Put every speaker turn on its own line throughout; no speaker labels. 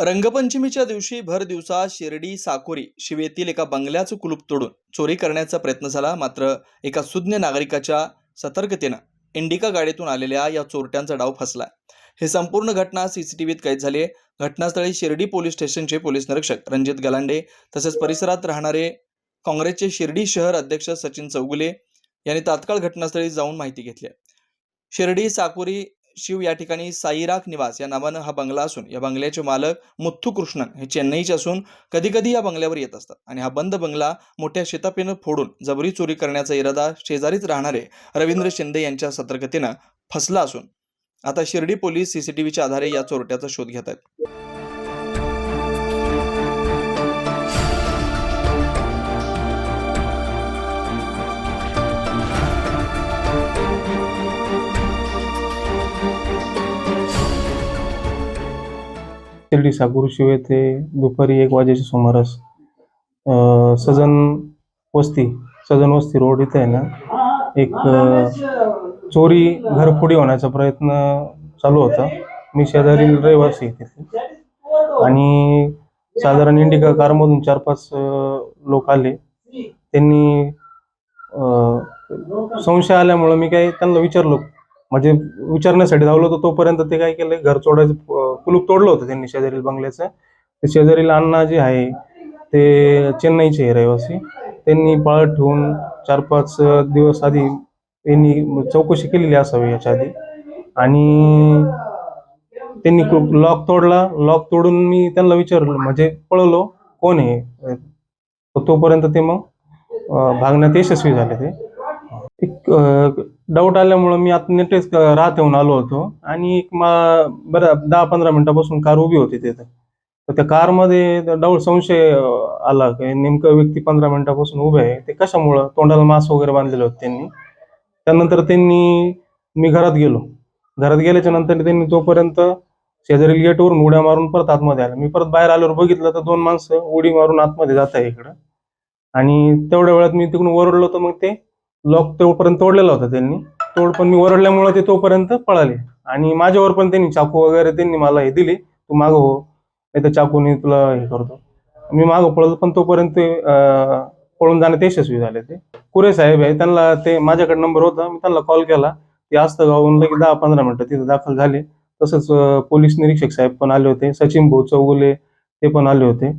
रंगपंचमीच्या दिवशी भर दिवसा शिर्डी साकोरी शिवेतील एका बंगल्याचं कुलूप तोडून चोरी करण्याचा प्रयत्न झाला मात्र एका सुज्ञ नागरिकाच्या सतर्कतेनं इंडिका गाडीतून आलेल्या या चोरट्यांचा डाव फसला हे संपूर्ण घटना सीसीटीव्हीत कैद झाली आहे घटनास्थळी शिर्डी पोलीस स्टेशनचे पोलीस निरीक्षक रणजित गलांडे तसेच परिसरात राहणारे काँग्रेसचे शिर्डी शहर अध्यक्ष सचिन चौगुले यांनी तात्काळ घटनास्थळी जाऊन माहिती घेतली आहे. शिर्डी साकोरी शिव या ठिकाणी साईराग निवास या नावानं हा बंगला असून या बंगल्याचे मालक मुथ्थू कृष्णन हे चेन्नईचे असून कधी कधी या बंगल्यावर येत असतात. आणि हा बंद बंगला मोठ्या शेतापेनं फोडून जबरी चोरी करण्याचा इरादा शेजारीच राहणारे रवींद्र शिंदे यांच्या सतर्कतेनं फसला असून आता शिर्डी पोलीस सीसीटीव्हीच्या आधारे या चोरट्याचा शोध घेत आहेत
शिर्डी साकुरशिव येथे दुपारी एक वाजेच्या सुमारास अ, सजन वस्ती सजन वस्ती रोड इथे आहे ना एक अ, चोरी घरफोडी होण्याचा प्रयत्न चालू होता. मी शेजारी रहिवासी आहे तिथे. आणि साधारण इंडिका कारमधून चार पाच लोक आले. त्यांनी अ, संशय आल्यामुळं मी काही त्यांना विचारलो म्हणजे विचारण्यासाठी धावलो होतो तोपर्यंत ते काय केलं घर चोडायचं कुलूप तोडलं होतं त्यांनी शेजारील बंगल्याचं. ते शेजारील अण्णा जे आहे ते चेन्नईचे रहिवासी. त्यांनी पाळत ठेवून चार पाच दिवस आधी त्यांनी चौकशी केलेली असावी याच्या आधी. आणि त्यांनी लॉक तोडला. लॉक तोडून मी त्यांना विचारलं म्हणजे पळवलो कोण आहे? तोपर्यंत ते मग भागण्यात यशस्वी झाले ते. एक डाऊट आल्यामुळं मी आता नेटेच राहत येऊन आलो होतो. आणि एक मा बरं दहा पंधरा मिनिटापासून कार उभी होती तिथे. तर त्या कारमध्ये डाऊट संशय आला की नेमकं व्यक्ती पंधरा मिनिटापासून उभे आहे ते कशामुळं? तोंडाला मास्क वगैरे बांधलेले होते त्यांनी. त्यानंतर त्यांनी मी घरात गेलो. घरात गेल्याच्यानंतर त्यांनी तोपर्यंत शेजारील गेटवरून उड्या मारून परत आतमध्ये आला. मी परत बाहेर आल्यावर बघितलं तर दोन माणसं उडी मारून आतमध्ये जात आहे इकडं. आणि तेवढ्या वेळात मी तिकडून ओरडलो तर मग ते लॉक तोपर्यंत तोडलेला होता त्यांनी. तोड पण मी ओरडल्यामुळे ते तोपर्यंत पळाले. आणि माझ्यावर पण त्यांनी चाकू वगैरे त्यांनी मला हे दिली. तू मागं हो नाही तर चाकूने तुला हे करतो. मी मागं पळलो पण तोपर्यंत ते, पळून जाण्यात यशस्वी झाले ते. कुरे साहेब आहे त्यांना ते माझ्याकडे नंबर होता. मी त्यांना कॉल केला. ते असतं गावून लगेच दहा पंधरा मिनिटं तिथे दाखल झाले. तसंच पोलीस निरीक्षक साहेब पण आले होते. सचिन भाऊ चौगुले ते पण आले होते.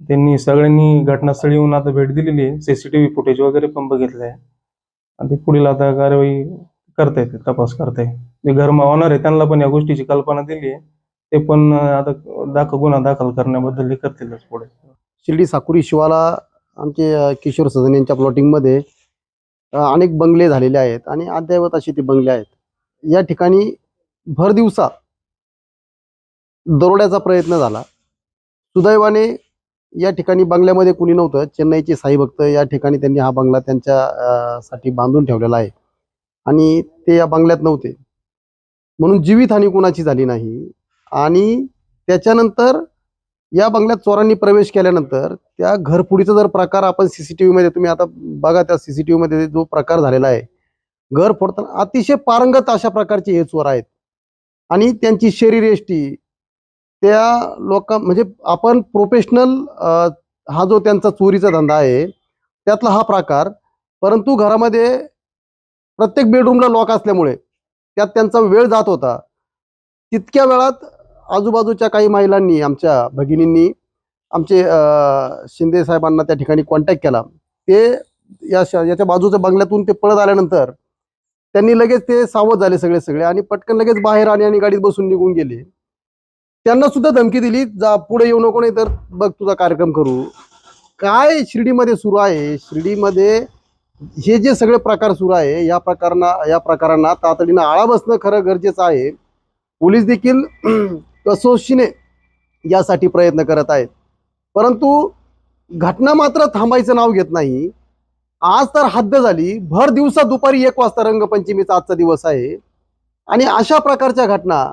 त्यांनी सगळ्यांनी घटनास्थळी येऊन आता भेट दिलेली आहे. सीसीटीव्ही फुटेज वगैरे पण बघितलं आहे आणि ते पुढील आता कार्यवाही करतायत ते तपास करताय जे घर ऑनर आहे त्यांना पण या गोष्टीची कल्पना दिली आहे. ते पण आता दाखल गुन्हा दाखल करण्याबद्दल हे करतीलच पुढे.
शिर्डी साकुरी शिवाला आमचे किशोर सदन यांच्या प्लॉटिंगमध्ये अनेक बंगले झालेले आहेत आणि अद्ययावत असे ते बंगले आहेत. या ठिकाणी भर दिवसा दरोड्याचा प्रयत्न झाला. सुदैवाने या ठिकाणी बंगल्यामध्ये कुणी नव्हतं. चेन्नईचे साई भक्त या ठिकाणी त्यांनी हा बंगला त्यांच्या साठी बांधून ठेवलेला आहे. आणि ते या बंगल्यात नव्हते. म्हणून जीवितहानी कुणाची झाली नाही. आणि त्याच्यानंतर या बंगल्यात चोरांनी प्रवेश केल्यानंतर त्या घरफुडीचा जर प्रकार आपण सीसीटीव्ही मध्ये तुम्ही आता बघा त्या सीसीटीव्ही मध्ये जो प्रकार झालेला आहे. घर फोडताना अतिशय पारंगत अशा प्रकारचे हे चोर आहेत. आणि त्यांची शरीरयष्टी त्या लोका म्हणजे आपण प्रोफेशनल हा जो त्यांचा चोरीचा धंदा आहे त्यातला हा प्रकार परंतु घरामध्ये प्रत्येक बेडरूमला लॉक असल्यामुळे त्यात त्यांचा वेळ जात होता. तितक्या वेळात आजूबाजूच्या काही महिलांनी आमच्या भगिनींनी आमचे शिंदे साहेबांना त्या ठिकाणी कॉन्टॅक्ट केला. ते या श- याच्या बाजूच्या बंगल्यातून ते पळत आल्यानंतर त्यांनी लगेच ते सावध झाले सगळे सगळे आणि पटकन लगेच बाहेर आले आणि गाडीत बसून निघून गेले. त्यांना सुद्धा धमकी दिली जा पुढे येऊ नको नाही तर बघ तुझा कार्यक्रम करू. काय शिर्डीमध्ये सुरू आहे? शिर्डीमध्ये हे जे सगळे प्रकार सुरू आहे या प्रकारांना या प्रकारांना तातडीनं आळा बसणं खरं गरजेचं आहे. पोलीस देखील कसोशीने यासाठी प्रयत्न करत आहेत. परंतु घटना मात्र थांबायचं नाव घेत नाही. आज तर हद्द झाली. भर दिवसा दुपारी एक वाजता रंगपंचमीचा आजचा दिवस आहे. आणि अशा प्रकारच्या घटना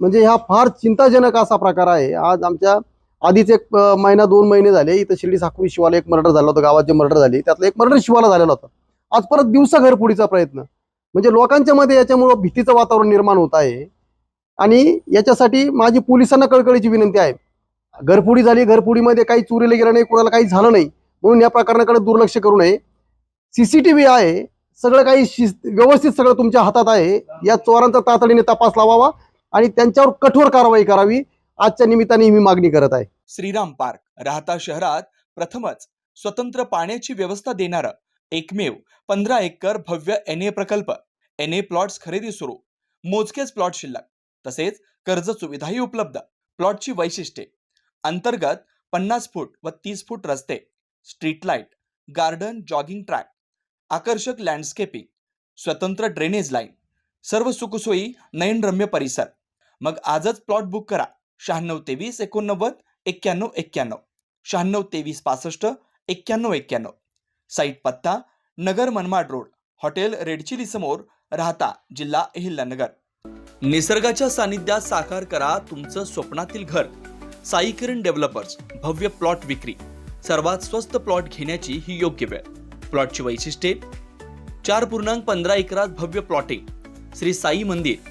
म्हणजे ह्या फार चिंताजनक असा प्रकार आहे. आज आमच्या आधीच एक महिना दोन महिने झाले. इथं शिर्डी साखळी शिवाला एक मर्डर झाला होता. गावात जे मर्डर झाली त्यातला एक मर्डर शिवाला झालेला होता. आज परत दिवसा घरपुडीचा प्रयत्न. म्हणजे लोकांच्या मध्ये याच्यामुळं भीतीचं वातावरण निर्माण होत आहे. आणि याच्यासाठी माझी पोलिसांना कळकळीची विनंती आहे. घरपुडी झाली घरपुडीमध्ये काही चोरीला गेलं नाही कोणाला काही झालं नाही म्हणून या प्रकरणाकडे दुर्लक्ष करू नये. सीसीटीव्ही आहे. सगळं काही व्यवस्थित सगळं तुमच्या हातात आहे. या चोरांचा तातडीने तपास लावावा. आणि त्यांच्यावर कठोर कारवाई करावी. आजच्या निमित्ताने मी मागणी करत आहे.
श्रीराम पार्क राहता शहरात प्रथमच स्वतंत्र पाण्याची व्यवस्था देणारं एकमेव पंधरा एकर भव्य एन ए प्रकल्प. एन ए प्लॉट्स खरेदी सुरू. मोजकेच प्लॉट शिल्लक. तसेच कर्ज सुविधाही उपलब्ध. प्लॉटची वैशिष्ट्ये. अंतर्गत पन्नास फूट व तीस फूट रस्ते. Street light garden jogging track आकर्षक लँडस्केपिंग स्वतंत्र ड्रेनेज लाईन सर्व सुखसोयी नयनरम्य परिसर. मग आजच प्लॉट बुक करा. शहाण्णव तेवीस एकोणनव्वद एक्क्याण्णव एक्क्याण्णव. शहाण्णव तेवीस पासष्ट एक्क्याण्णव एक्क्याण्णव. साईट पत्ता Nagar Manmad road. Hotel red chilli समोर. राहता जिल्हा अहिल्यानगर. निसर्गाच्या सानिध्यात साकार करा तुमचं स्वप्नातील घर. साई किरण डेव्हलपर्स भव्य प्लॉट विक्री. सर्वात स्वस्त प्लॉट घेण्याची ही योग्य वेळ. प्लॉटची वैशिष्ट्ये. चार पूर्णांक पंधरा एकरात भव्य प्लॉटिंग. श्री साई मंदिर.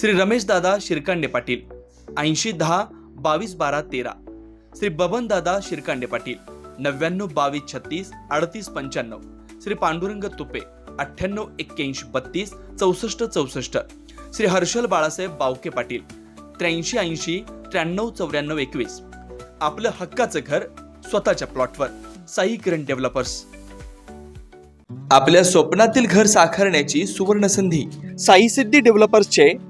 श्री रमेश दादा शिरकांडे पाटील ऐंशी दहा बावीस बारा तेरा. श्री बबनदादा शिरकांडे पाटील नव्याण्णव बावीस छत्तीस अडतीस पंच्याण्णव. श्री पांडुरंग तुपे अठ्ठ्याण्णव एक्क्याऐंशी बत्तीस चौसष्ट चौसष्ट. श्री हर्षल बाळासाहेब बावके पाटील त्र्याऐंशी ऐंशी त्र्याण्णव चौऱ्याण्णव एकवीस. आपलं हक्काचं घर स्वतःच्या प्लॉटवर. साई किरण डेव्हलपर्स. आपल्या स्वप्नातील घर साकारण्याची सुवर्ण संधी साई सिद्धी डेव्हलपर्सचे